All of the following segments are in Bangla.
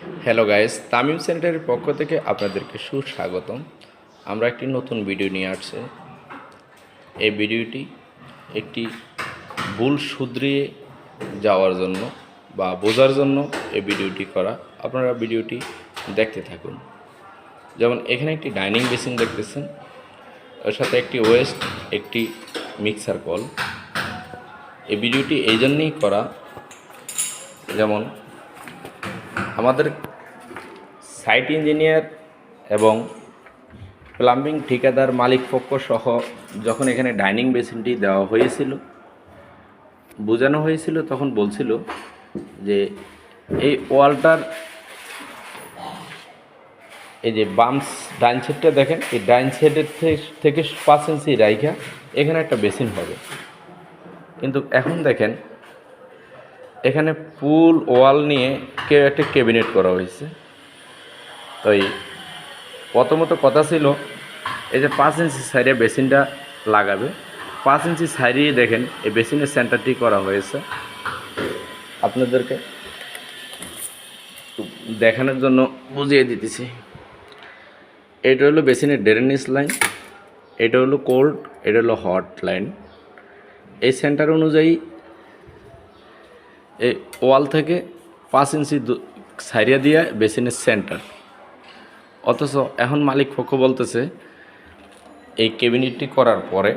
হ্যালো গাইস তামিম সেন্টারের পক্ষ থেকে আপনাদেরকে সুস্বাগতম। আমরা একটি নতুন ভিডিও নিয়ে আসছি। এই ভিডিওটি একটি ভুল শুধরিয়ে যাওয়ার জন্য বা বোঝার জন্য এই ভিডিওটি করা। আপনারা ভিডিওটি দেখতে থাকুন। যেমন এখানে একটি ডাইনিং বেসিন দেখতেছেন। ওর সাথে একটি ওয়েস্ট একটি মিক্সার কল এই ভিডিওটি এই জন্যেই করা। যেমন আমাদের সাইট ইঞ্জিনিয়ার এবং প্লাম্বিং ঠিকাদার মালিক পক্ষ সহ যখন এখানে ডাইনিং বেসিনটি দেওয়া হয়েছিল, বোঝানো হয়েছিল, তখন বলছিল যে এই ওয়ালটার এই যে বামস ডাইন সেটটা দেখেন, এই ডাইন সেটের থেকে পাঁচ ইঞ্চি রাইখা এখানে একটা বেসিন হবে। কিন্তু এখন দেখেন এখানে ফুল ওয়াল নিয়ে কেউ একটা ক্যাবিনেট করা হয়েছে। তো এই প্রথমত কথা ছিল, এই যে পাঁচ ইঞ্চি সাইডে বেসিনটা লাগাবে। পাঁচ ইঞ্চি সাইডেই দেখেন, এই বেসিনের সেন্টারটি করা হয়েছে। আপনাদেরকে দেখানোর জন্য বুঝিয়ে দিতেছি। এটা হলো বেসিনের ড্রেনেজ লাইন এটা হলো কোল্ড এটা হলো হট লাইন এই সেন্টার অনুযায়ী এই ওয়াল থেকে পাঁচ ইঞ্চি সাইরিয়া দিয়া বেসিনের সেন্টার। অথচ এখন মালিক পক্ষ বলতেছে, এই ক্যাবিনেটটি করার পরে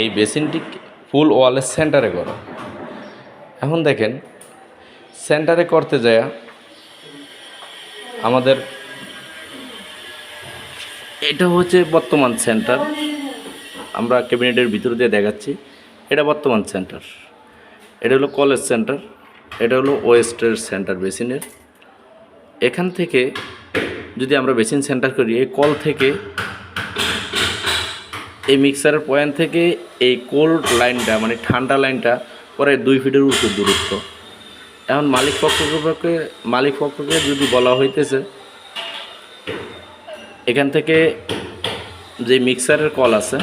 এই বেসিনটি ফুল ওয়ালের সেন্টারে করো। এখন দেখেন, সেন্টারে করতে যায় আমাদের এটা হচ্ছে বর্তমান সেন্টার। আমরা ক্যাবিনেটের ভিতর দিয়ে দেখাচ্ছি, এটা বর্তমান সেন্টার। এটা হলো কলেজ সেন্টার, এটা হলো ওয়েস্টের সেন্টার বেসিনের। এখান থেকে যদি আমরা বেসিন সেন্টার করি, এই কল থেকে, এই মিক্সারের পয়েন্ট থেকে এই কোল্ড লাইনটা মানে ঠান্ডা লাইনটা প্রায় দুই ফিটের উপর দূরত্ব। এখন মালিক পক্ষকে মালিক পক্ষকে যদি বলা হইতেছে, এখান থেকে যে মিক্সারের কল আছে,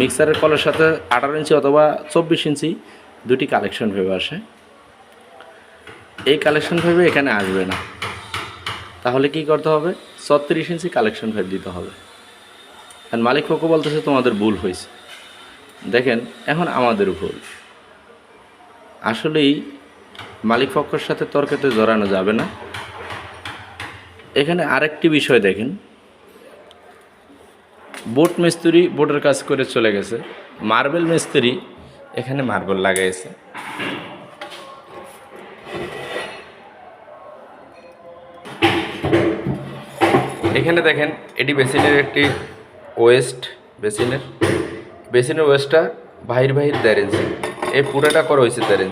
মিক্সারের কলের সাথে আঠারো ইঞ্চি অথবা চব্বিশ ইঞ্চি দুটি কালেকশন ভেবে আসে। এই কালেকশন ভেবে এখানে আসবে না। তাহলে কি করতে হবে? ছত্রিশ ইঞ্চি কালেকশন ভেবে দিতে হবে। আর মালিক পক্ষ বলতেছে, তোমাদের ভুল হয়েছে। দেখেন, এখন আমাদের ভুল। আসলেই মালিক পক্ষের সাথে তর্কেতে জড়ানো যাবে না। এখানে আরেকটি বিষয় দেখেন। বোট মিস্ত্রি বোটের কাজ করে চলে গেছে। মার্বেল মিস্ত্রি এখানে মার্বেল লাগাইছে। এখানে দেখেন, এটি বেসিনের একটি ওয়েস্ট বেসিনের। বেসিনের ওয়েস্টটা বাহির বাহির দেড় এই পুরোটা করা হয়েছে দেড়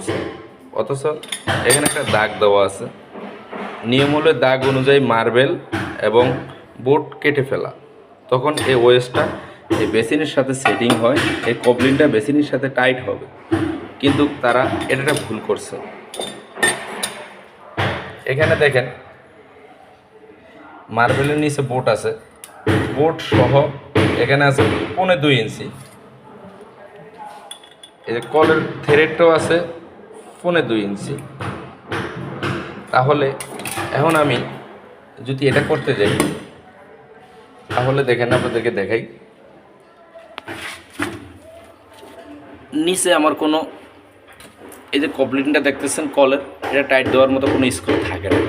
অথচ এখানে একটা দাগ দেওয়া আছে। নিয়ম হলো দাগ অনুযায়ী মার্বেল এবং বোট কেটে ফেলা। তখন এই ওয়েস্টটা এই বেসিনের সাথে সেটিং হয়, এই কবলিনটা বেসিনের সাথে টাইট হবে। কিন্তু তারা এটা ভুল করছে। এখানে দেখেন, মার্বেলের নিচে বোট আছে। বোট সহ এখানে আছে পৌনে দুই ইঞ্চি। এই যে কলের থ্রেডটাও আছে পৌনে দুই ইঞ্চি। তাহলে এখন আমি যদি এটা করতে যাই, তাহলে দেখেন আপনাদেরকে দেখাই। নিচে আমার কোনো এই যে কপলিনটা দেখতেছেন কলের, এটা টাইট দেওয়ার মতো কোনো স্ক্রু থাকে না।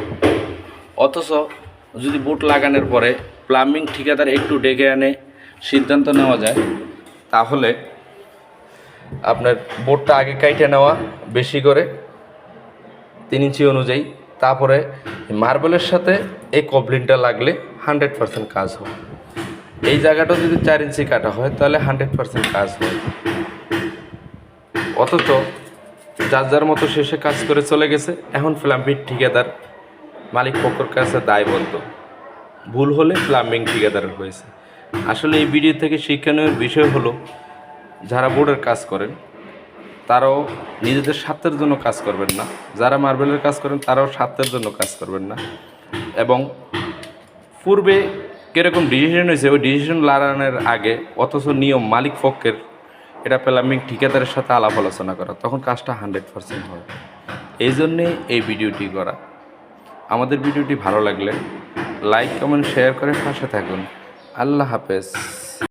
অথচ যদি বুট লাগানোর পরে প্লাম্বিং ঠিকাদার একটু ডেকে আনে, সিদ্ধান্ত নেওয়া যায়, তাহলে আপনার বোর্ডটা আগে কাইটে নেওয়া বেশি করে তিন ইঞ্চি অনুযায়ী, তারপরে মার্বেলের সাথে এই কবলিনটা লাগলে হান্ড্রেড পার্সেন্ট কাজ হবে। এই জায়গাটা যদি চার ইঞ্চি কাটা হয়, তাহলে হান্ড্রেড পার্সেন্ট কাজ হয়। অথচ যার যার মতো শেষে কাজ করে চলে গেছে, এখন প্লাম্বিং ঠিকাদার মালিক পক্ষের কাছে দায়বদ্ধ। ভুল হলে প্লাম্বিং ঠিকাদারের হয়েছে। আসলে এই ভিডিও থেকে শিক্ষণীয় বিষয় হলো, যারা বোর্ডের কাজ করেন, তারাও নিজেদের স্বার্থের জন্য কাজ করবেন না। যারা মার্বেলের কাজ করেন, তারাও স্বার্থের জন্য কাজ করবেন না। এবং পূর্বে কীরকম ডিসিশন হয়েছে? ওই ডিসিশন লাগানোর আগে, অথচ নিয়ম, মালিক পক্ষের এটা প্লাম্বিং ঠিকাদারের সাথে আলাপ আলোচনা করা। তখন কাজটা হান্ড্রেড পারসেন্ট হবে। এই জন্যে এই ভিডিওটি করা। আমাদের ভিডিওটি ভালো লাগলে লাইক কমেন্ট শেয়ার করে পাশে থাকুন। আল্লাহ হাফেজ।